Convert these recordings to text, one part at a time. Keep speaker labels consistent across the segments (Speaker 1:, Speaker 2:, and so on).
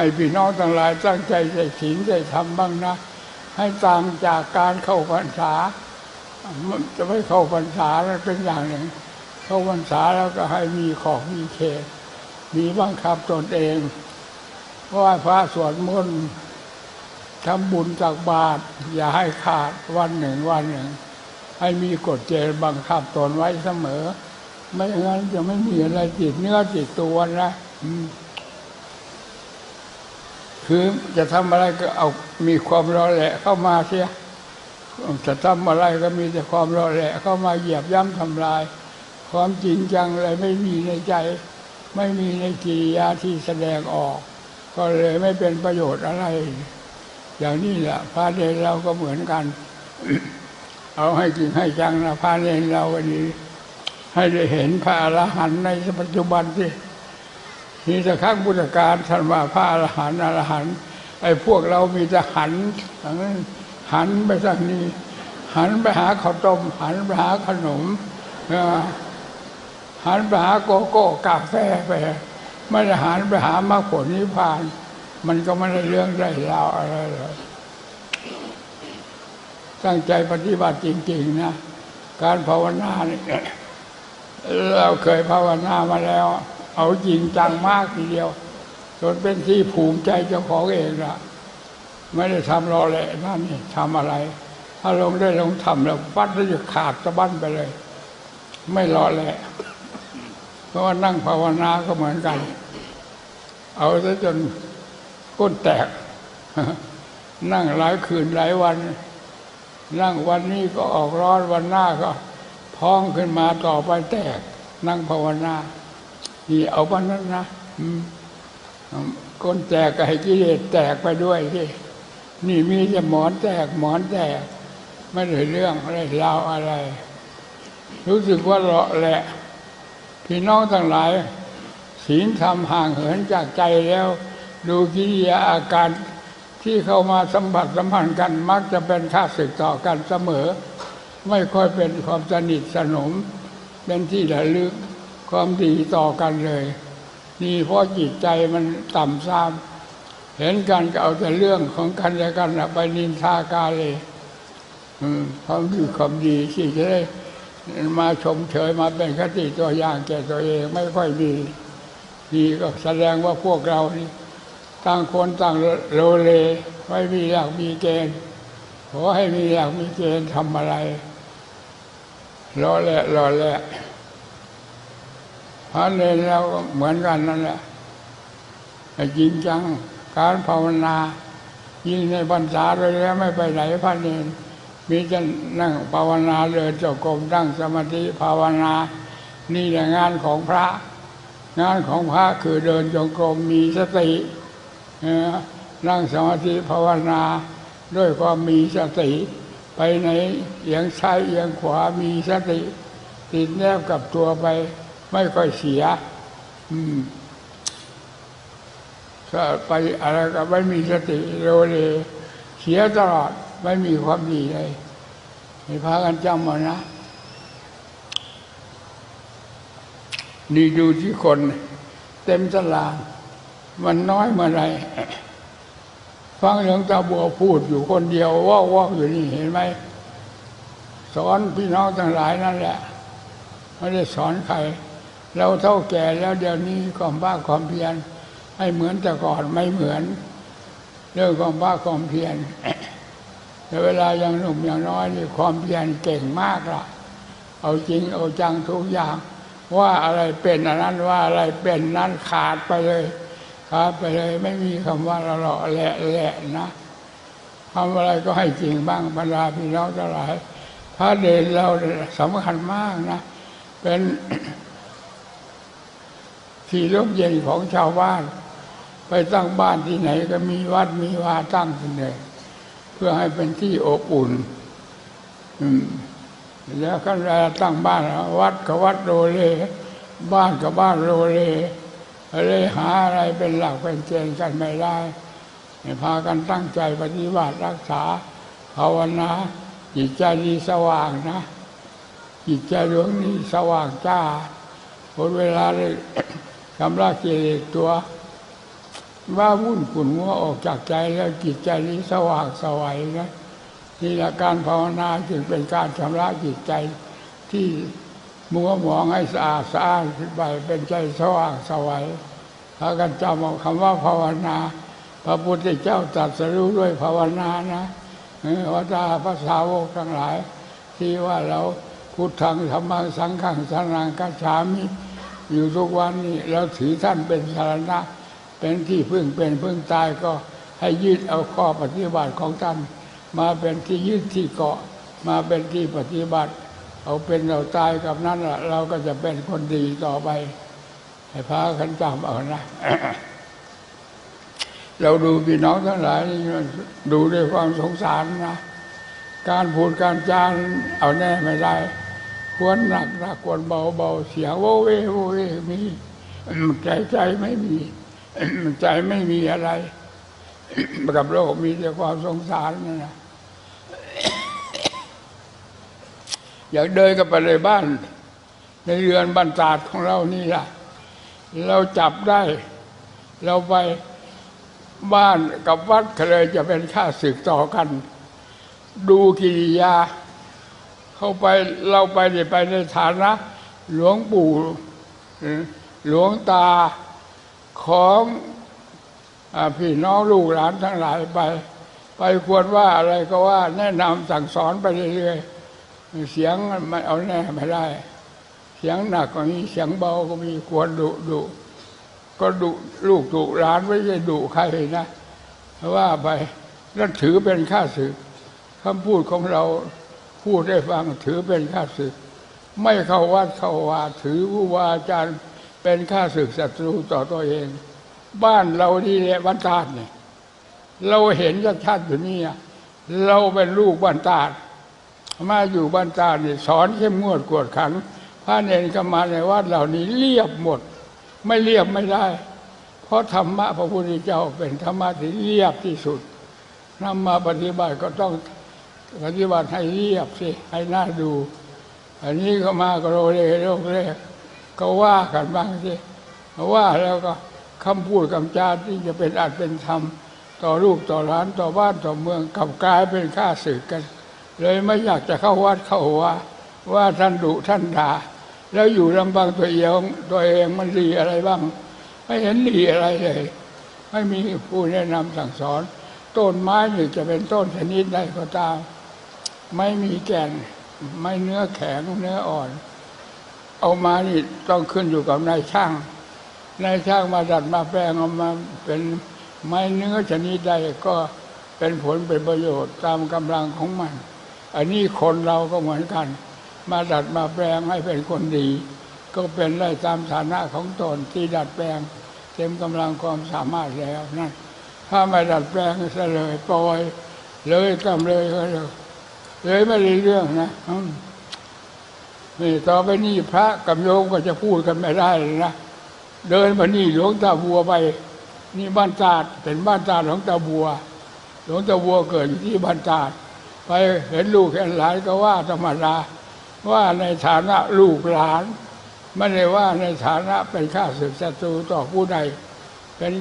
Speaker 1: ให้พี่น้องทั้งหลายตั้งใจใส่ศีลใส่ธรรมบ้างนะ ให้ต่างจากการเข้าพรรษาจะไม่เข้าพรรษาแล้วเป็นอย่างหนึ่ง เข้าพรรษาแล้วก็ให้มีขอบมีเขตมีบังคับตนเองไหว่าพระสวดมนต์ทำบุญตักบาตรอย่าให้ขาดวันหนึ่งวันหนึ่ง ให้มีกฎเกณฑ์บังคับตนไว้เสมอ ไม่งั้นจะไม่มีอะไรติดเนื้อติดตัวนะอืม คือจะทำอะไรก็เอามีความรอแหละเข้ามาเสียจะทำอะไรก็มีแต่ความรอแหละเข้ามาเหยียบย่ำทำลาย ความจริงจังอะไรไม่มีในใจ ไม่มีในกิริยาที่แสดงออก ก็เลยไม่เป็นประโยชน์อะไร อย่างนี้แหละพระเนรเราก็เหมือนกัน เอาให้จริงให้จังนะพระเนรเราวันนี้ ให้ได้เห็นพระอรหันต์ในปัจจุบันที่ นี่แต่ครั้งพุทธกาลท่านว่าพระอรหันต์อรหันต์ไอ้พวกเรามีแต่หันหันไปทางนี้ หันไปหาข้าวต้มหันไปหาขนมหันไปหาโกโก้กาแฟไปไม่ได้หันไปหามรรคผลนิพพาน มันก็ไม่ได้เรื่องได้ราวอะไรเลยตั้งใจปฏิบัติจริง ๆ นะ การภาวนาเนี่ยเราเคยภาวนามาแล้ว เอาจริงจังมากทีเดียว จนเป็นที่ภูมิใจเจ้าของเองละไม่ได้ทำรอแหละนั่นนี่ทำอะไร ถ้าลงได้ลงทำแล้วฟัดแล้วจะขาดสะบั้นไปเลย ไม่รอแหละเพราะว่านั่งภาวนาก็เหมือนกัน เอาซะจนก้นแตก นั่งหลายคืนหลายวัน นั่งวันนี้ก็ออกร้อนวันหน้าก็พองขึ้นมาต่อไปแตก นั่งภาวนา นี่เอาวันนั้นนะก้นแตกก็ให้กิเลสแตกไปด้วยที่นี่มีแต่หมอนแตกหมอนแตก ไม่ได้เรื่องอะไรราวอะไร รู้สึกว่าเลาะแหละ พี่น้องทั้งหลาย ศีลธรรมห่างเหินจากใจแล้ว ดูกิริยาอาการที่เข้ามาสัมผัสสัมพันธ์กันมักจะเป็นข้าศึกต่อกันเสมอ ไม่ค่อยเป็นความสนิทสนมเป็นที่ระลึก ความดีต่อกันเลย นี่เพราะจิตใจมันต่ำซ้ำเห็นกันก็เอาแต่เรื่องของกันและกันไปนินทากาเลยอืมความดีความดีที่จะได้มาชมเชยมาเป็นคติตัวอย่างแก่ตัวเองไม่ค่อยมีนี่ก็แสดงว่าพวกเรานี่ต่างคนต่างโลเลไม่มีหลักมีเกณฑ์ขอให้มีหลักมีเกณฑ์ทำอะไรรอแหละรอแหละ พระเนรเราก็เหมือนกันนั่นแหละแต่จริงจังการภาวนายิ่งในพรรษาเลยแล้วไม่ไปไหนพระเนรมีจะนั่งภาวนาเดินจงกรมนั่งสมาธิภาวนา นี่แหละงานของพระ งานของพระคือเดินจงกรมมีสตินั่งสมาธิภาวนา ด้วยความมีสติ ไปไหนเอียงซ้ายเอียงขวามีสติ ติดแนบกับตัวไป ไม่ค่อยเสีย อืมถ้าไปอะไรก็ไม่มีสติโรเลเสียตลอดไม่มีความดีเลยให้พากันจำเอานะ นี่ดูที่คน เต็มตลาดมันน้อยมื่อไรฟังหลวงตาบัวพูดอยู่คนเดียวว่าว่าอยู่นี่เห็นไหมสอนพี่น้องทั้งหลายนั่นแหละ ไม่ได้สอนใคร เราเท่าแก่แล้วเดี๋ยวนี้ความบ้าความเพียรให้เหมือนแต่ก่อนไม่เหมือน เรื่องความบ้าความเพียรแต่เวลายังหนุ่มยังน้อยนี่ความเพียรเก่งมากละเอาจริงเอาจังทุกอย่าง ว่าอะไรเป็นอันนั้นว่าอะไรเป็นนั้นขาดไปเลยขาดไปเลย ไม่มีคำว่าละเลาะแหละแหละนะทำอะไรก็ให้จริงบ้างบรรดาพี่น้องทั้งหลายพระเดชเราเนี่ยสำคัญมากนะ เป็น ที่ร่มเย็นของชาวบ้าน ไปตั้งบ้านที่ไหนก็มีวัดมีวาตั้งขึ้นเลยเพื่อให้เป็นที่อบอุ่นแล้วก็เวลาตั้งบ้านวัดกับวัดโรเล บ้านกับบ้านโรเลเลยหาอะไรเป็นหลักเป็นเกณฑ์กันไม่ได้พากันตั้งใจปฏิบัติรักษาภาวนาจิตใจนี้สว่างนะ จิตใจดวงนี้สว่างจ้าหมดเวลาเลย ชำระกิเลสตัวว่าวุ่นขุ่นมัวออกจากใจแล้วจิตใจนี้สว่างสวัยนะนี่แหละการภาวนาจึงเป็นการชำระจิตใจที่มัวหมองให้สะอาดสะอานขึ้นไปเป็นใจสว่างสวัยถ้ากันจำเอาคำว่าภาวนา พระพุทธเจ้าตรัสรู้ด้วยภาวนานะว่าตาภาษาวกทั้งหลาย ที่ว่าเราพุทธังธรรมังสังฆังสนังกัจฉามิ อยู่ทุกวันนี้เราถือท่านเป็นสารณะ เป็นที่พึ่งเป็นพึ่งตายก็ให้ยึดเอาข้อปฏิบัติของท่าน มาเป็นที่ยึดที่เกาะ มาเป็นที่ปฏิบัติ เอาเป็นเราตายกับนั้นละเราก็จะเป็นคนดีต่อไป ให้พากันจำเอานะเราดูพี่น้องทั้งหลายดูด้วยความสงสารนะ การพูดการจานเอาแน่ไม่ได้ ควรหนักหนักควรเบาเบาเสียงโวเวโวเวมีใจใจไม่มีใจไม่มีอะไร กับโลกมีแต่ความสงสารนะนะอยากเดินกับไปเลยบ้าน ในเรือนบรรดาดของเรานี่ล่ะ เราจับได้ เราไปบ้านกับวัดเลยจะเป็นข้าศึกต่อกัน ดูกิริยา เข้าไปเราไปเนี่ยไปในฐานะ หลวงปู่หลวงตาของอพี่น้องลูกหลานทั้งหลายไป ไปควรว่าอะไรก็ว่าแนะนำสั่งสอนไปเรื่อยๆเสียงมันเอาแน่ไม่ได้ เสียงหนักก็มีเสียงเบาก็มีควรดุดุก็ดุลูกดุหลานไม่ใช่ดุใครนะว่าไปแล้วถือเป็นข้าศึกคำพูดของเรา พูดได้ฟังถือเป็นข้าศึก ไม่เข้าวัดเข้าวาถือผู้วาอาจารย์เป็นข้าศึกศัตรูต่อตัวเอง บ้านเรานี่แหละบ้านตาดเนี่ยเราเห็นชัดๆอยู่นี่เราเป็นลูกบ้านตาดมาอยู่บ้านตาดนี่สอนเข้มงวดกวดขันพระเนรก็มาในวัดเหล่านี้เรียบหมด ไม่เรียบไม่ได้ เพราะธรรมะพระพุทธเจ้าเป็นธรรมะที่เรียบที่สุดนำมาปฏิบัติก็ต้อง ปฏิบัติให้เรียบสิให้น่าดู อันนี้ก็มาก็โรเลโรเลก็ว่ากันบ้างสิว่าแล้วก็คำพูดคำจาที่จะเป็นอัดเป็นธรรม ต่อลูกต่อหลานต่อบ้านต่อเมืองกลับกลายเป็นข้าศึกกัน เลยไม่อยากจะเข้าวัดเข้าว่าว่าท่านดุท่านด่าแล้วอยู่ลำบางตัวเองตัวเองมันดีอะไรบ้าง ไม่เห็นดีอะไรเลย ไม่มีผู้แนะนำสั่งสอน ต้นไม้นี่จะเป็นต้นชนิดใดก็ตาม ไม่มีแก่น ไม่เนื้อแข็งเนื้ออ่อน เอามานี่ต้องขึ้นอยู่กับนายช่าง นายช่างมาดัดมาแปลงเอามาเป็นไม้เนื้อชนิดใดก็เป็นผลเป็นประโยชน์ตามกำลังของมัน อันนี้คนเราก็เหมือนกัน มาดัดมาแปลงให้เป็นคนดี ก็เป็นได้ตามฐานะของตนที่ดัดแปลง เต็มกำลังความสามารถแล้วนั่นถ้าไม่ดัดแปลงซะเลยปล่อย เลยกำเลยก็เลย เลยไม่ได้เรื่องนะนี่ต่อไปนี่พระกับโยมก็จะพูดกันไม่ได้เลยนะเดินมานี่หลวงตาบัวไป นี่บ้านตาดเป็นบ้านตาดของตาบัว หลวงตาบัวเกิดอยู่ที่บ้านตาดไปเห็นลูกเห็นหลานก็ว่าธรรมดาว่าในฐานะลูกหลานไม่ได้ว่าในฐานะเป็นข้าศึกศัตรูต่อผู้ใดเป็น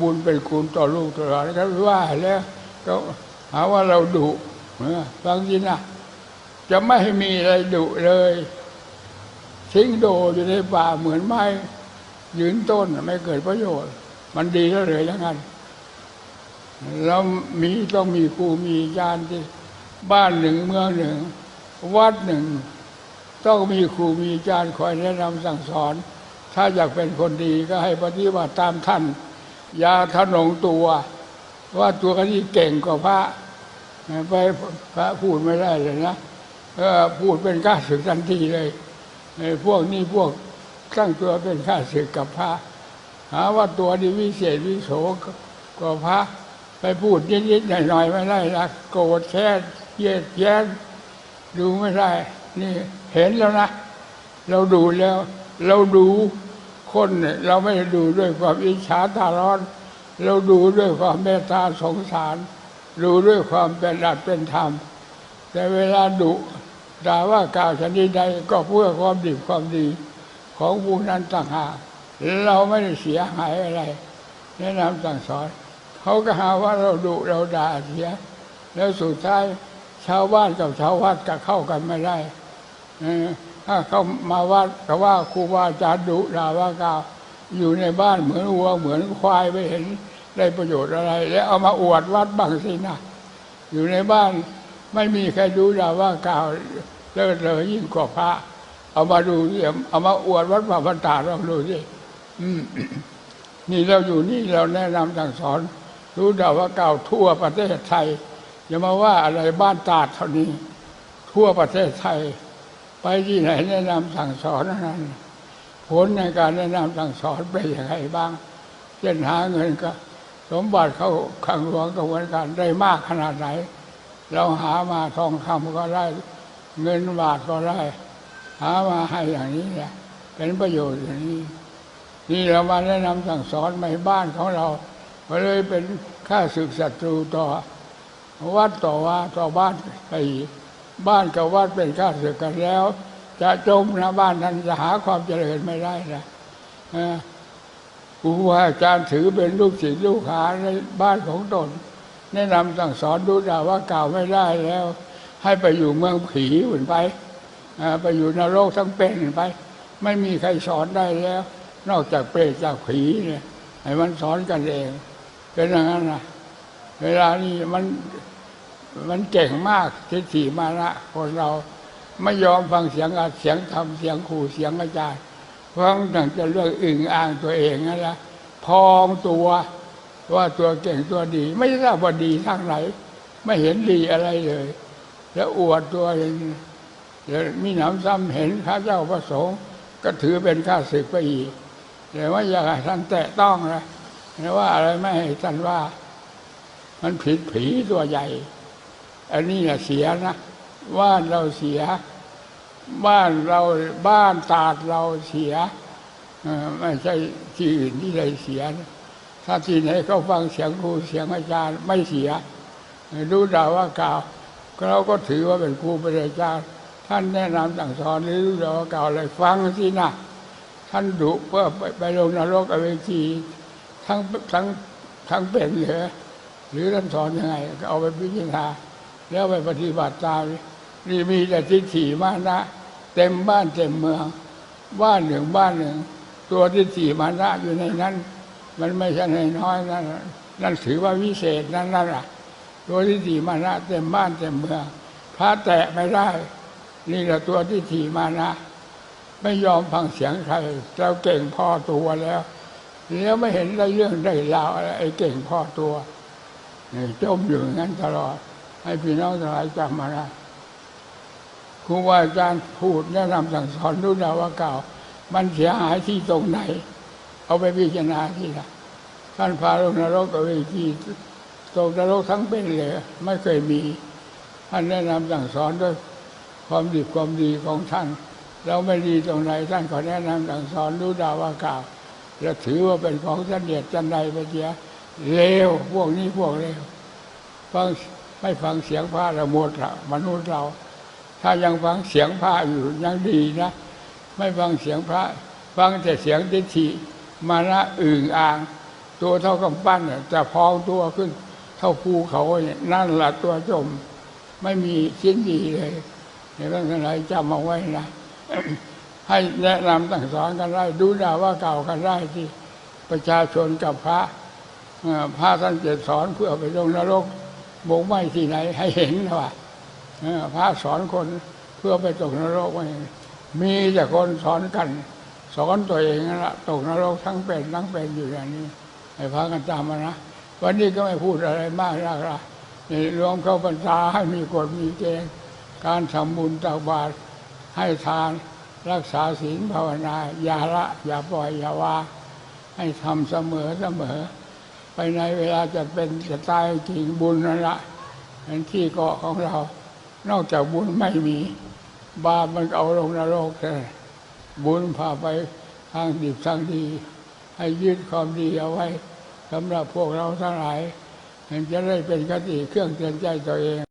Speaker 1: บุญเป็นคุณต่อลูกต่อหลานก็ว่าแล้วก็หาว่าเราดุ เออบางทีนะจะไม่ให้มีอะไรดุเลย ทิ้งโดอยู่ในป่าเหมือนไม้ยืนต้นไม่เกิดประโยชน์ มันดีแล้วเลยแล้วกันเรามีต้องมีครูมีอาจารย์ที่บ้านหนึ่งเมืองหนึ่ง วัดหนึ่ง ต้องมีครูมีอาจารย์คอยแนะนำสั่งสอน ถ้าอยากเป็นคนดีก็ให้ปฏิบัติตามท่าน อย่าทะนงตัว ว่าตัวนี้เก่งกว่าพระ ไปพระพูดไม่ได้เลยนะพูดเป็นข้าศึกทันทีเลยพวกนี้พวกตั้งตัวเป็นข้าศึกกับพระ หาว่าตัวนี้วิเศษวิโสกว่าพระ ไปพูดนิดๆหน่อยๆไม่ได้ละโกรธแค้นเยียดแย้นดูไม่ได้ นี่เห็นแล้วนะ เราดูแล้ว เราดูคนเนี่ยเราไม่ได้ดูด้วยความอิจฉาตาร้อน เราดูด้วยความเมตตาสงสาร ดูด้วยความเป็นอัตเป็นธรรม แต่เวลาดุด่าว่ากล่าวชนิดใดก็เพื่อความดีความดีของผู้นั้นต่างหากเราไม่ได้เสียหายอะไร แนะนำสั่งสอน เขาก็หาว่าเราดุเราด่าเสีย แล้วสุดท้ายชาวบ้านกับชาววัดก็เข้ากันไม่ได้ถ้าเขามาวัดก็ว่าครูบาอาจารย์ดุด่าว่ากล่าวอยู่ในบ้านเหมือนวัวเหมือนควายไม่เห็น ได้ประโยชน์อะไร แล้วเอามาอวดวัดบ้างสินะอยู่ในบ้านไม่มีใครดูด่าว่ากล่าวเลิศเลยยิ่งกว่าพระ เอามาดูสิเอามาอวดวัดพระบรรดาเราดูสินี่เราอยู่นี่เราแนะนำสั่งสอน รู้ด่าว่ากล่าวทั่วประเทศไทยอย่ามาว่าอะไรบ้านตาดเท่านี้ ทั่วประเทศไทย ไปที่ไหนแนะนำสั่งสอนนั้นผลในการแนะนำสั่งสอนเป็นอย่างไรบ้างเช่นหาเงินก็ สมบัติเขาขังหลวงกับวนการได้มากขนาดไหน เราหามาทองคำก็ได้ เงินบาทก็ได้ หามาให้อย่างนี้แหละเป็นประโยชน์อย่างนี้ นี่เรามาแนะนำสั่งสอนในบ้านของเราก็เลยเป็นข้าศึกศัตรูต่อวัดต่อว่าต่อบ้านไปอีบ้านกับวัดเป็นข้าศึกกันแล้ว จะจมนะบ้านนั้นจะหาความเจริญไม่ได้นะเออ ครูบาอาจารย์ถือเป็นลูกศิษย์ลูกหาในบ้านของตน แนะนำสั่งสอนดูด่าว่ากล่าวไม่ได้แล้ว ให้ไปอยู่เมืองผีอื่นไปไปอยู่นรกทั้งเป็นไป ไม่มีใครสอนได้แล้ว นอกจากเปรตจากผีเนี่ยให้มันสอนกันเอง เป็นอย่างนั้นนะเวลานี้มันมันเก่งมากทิฏฐิมานะคนเราไม่ยอมฟังเสียงอัดเสียงทำเสียงขู่เสียงอาจารย์ ฟังแต่จะเรื่องอึ่งอ่างตัวเองนั่นแหละพองตัวว่าตัวเก่งตัวดี ไม่ทราบว่าดีทางไหน ไม่เห็นดีอะไรเลย แล้วอวดตัวเองแล้วมีหนำซ้ำเห็นข้าเจ้าประสงค์ก็ถือเป็นข้าศึกไปอีกแต่ว่าอย่าให้ท่านแตะต้องนะแต่ว่าอะไรไม่ให้ท่านว่า มันผิดผีตัวใหญ่ อันนี้นะเสียนะบ้าเราเสีย บ้านเราบ้านตาดเราเสียไม่ใช่ที่อื่นที่ใดเสีย ถ้าที่ไหนเขาฟังเสียงครูเสียงอาจารย์ไม่เสีย รู้ด่าว่ากล่าวเราก็ถือว่าเป็นครูเป็นอาจารย์ท่านแนะนำสั่งสอนหรือรู้ด่าว่ากล่าวอะไรฟังสินะท่านดุเพื่อไปไปลงนรกอเวจีทั้งทั้งทั้งเป็นเหรือหรือท่านสอนยังไงก็เอาไปพิจารณาแล้วไปปฏิบัติตาม นี่มีแต่ทิฏฐิมานะ เต็มบ้านเต็มเมือง บ้านหนึ่งบ้านหนึ่ง ตัวทิฏฐิมานะอยู่ในนั้น มันไม่ใช่น้อยนั่นนั่นถือว่าวิเศษนั่นนั่นแหละตัวทิฏฐิมานะเต็มบ้านเต็มเมืองพระแตะไม่ได้ นี่แหละตัวทิฏฐิมานะ ไม่ยอมฟังเสียงใครเราเก่งพอตัวแล้วแล้วไม่เห็นได้เรื่องได้ราวอะไรไอ้เก่งพ่อตัวจมอยู่งนั้นตลอด ให้พี่น้องทั้งหลายจำมานะ ครูบาอาจารย์พูดแนะนำสั่งสอนรู้ดาว่าเก่า มันเสียหายที่ตรงไหน เอาไปพิจารณาที่ละท่านพาลงนรกกับเวทีตกนรกทั้งเป็นเลยไม่เคยมี ท่านแนะนำสั่งสอนด้วยความดีความดีของท่านเราไม่ดีตรงไหนท่านก็แนะนำสั่งสอนรู้ดาว่าเก่าแล้วถือว่าเป็นของเสด็จจันใดไปเสียเลวพวกนี้พวกเลวฟังไม่ฟังเสียงพระละหมดละมนุษย์เรา ถ้ายังฟังเสียงพระอยู่ยังดีนะ ไม่ฟังเสียงพระ ฟังแต่เสียงทิฏฐิมานะอึ่งอ่าง ตัวเท่ากำปั้นน่ะจะพองตัวขึ้น เท่าภูเขาเนี่ยนั่นแหละตัวจม ไม่มีชิ้นดีเลยในเรื่องอะไรจำเอาไว้นะให้แนะนำตั้งสอนกันได้ ดูด่าว่าเก่ากันได้ที่ประชาชนกับพระพระท่านจะสอนเพื่อไปลงนรกบงไหม้ที่ไหนให้เห็นนะว่าเออ พระสอนคนเพื่อไปตกนรกไว้มีแต่คนสอนกัน สอนตัวเองนั่นละตกนรกทั้งเป็นทั้งเป็นอยู่อย่างนี้ให้พากันจำมานะวันนี้ก็ไม่พูดอะไรมากนักละนี่รวมเข้าพรรษาให้มีกฎมีเกณฑ์การทำบุญตักบาตรให้ทานรักษาศีลภาวนาอย่าละอย่าปล่อยอย่าวาให้ทำเสมอเสมอ ไปในเวลาจะเป็นจะตายจริงบุญนั่นละเป็นที่เกาะของเรา นอกจากบุญไม่มี บาปมันเอาลงนรกแต่บุญพาไปทางดีทางดี ให้ยึดความดีเอาไว้สำหรับพวกเราทั้งหลายมันจะได้เป็นคติเครื่องเตือนใจตัวเอง